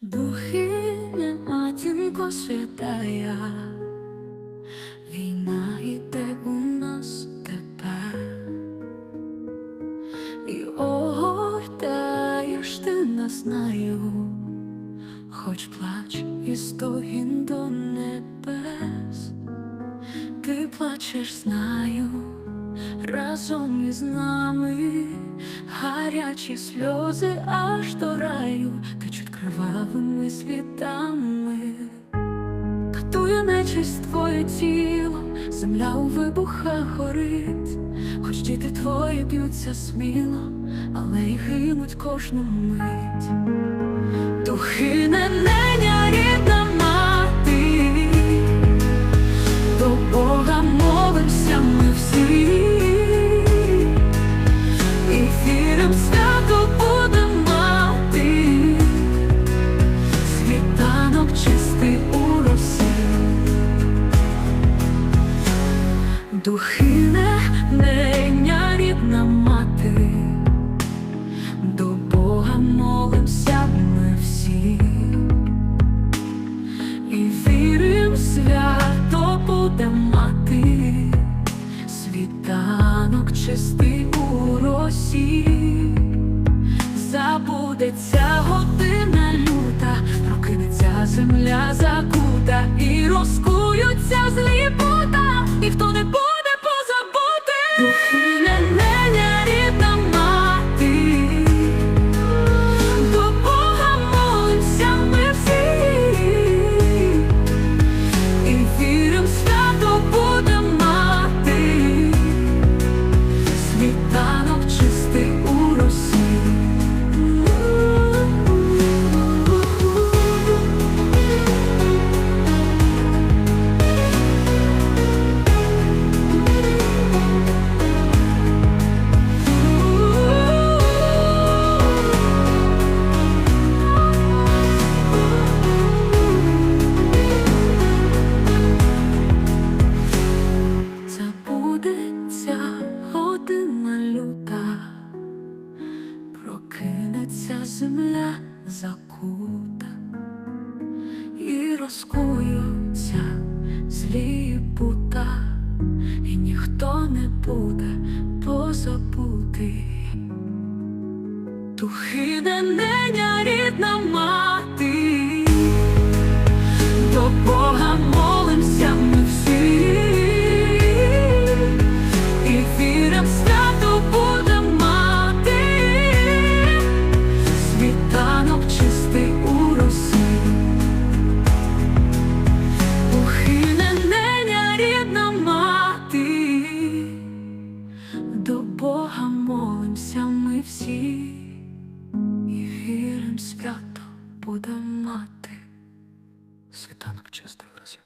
Духи матінко святая, війна йде у нас тепер, і огортаєш ти нас знаю, хоч плач і стогін до небес, ти плачеш, знаю, разом із нами гарячі сльози аж до раю кривавими світами. Катує нечисть твоє тіло, земля у вибухах горить, хоч діти твої б'ються сміло, але й гинуть кожну мить. Рідна мати, до Бога молимося ми всі. І вірим, свято буде мати, світанок чистий у росі, забудеться година люта, прокинеться земля закута, і розкуються земля закута, і розкуються злі пута, і ніхто не буде позабутий. Тухине неня рідна рідна мати, до Бога молимося ми всі, і вірим, свято буде мати. Світанок чистий в Росі.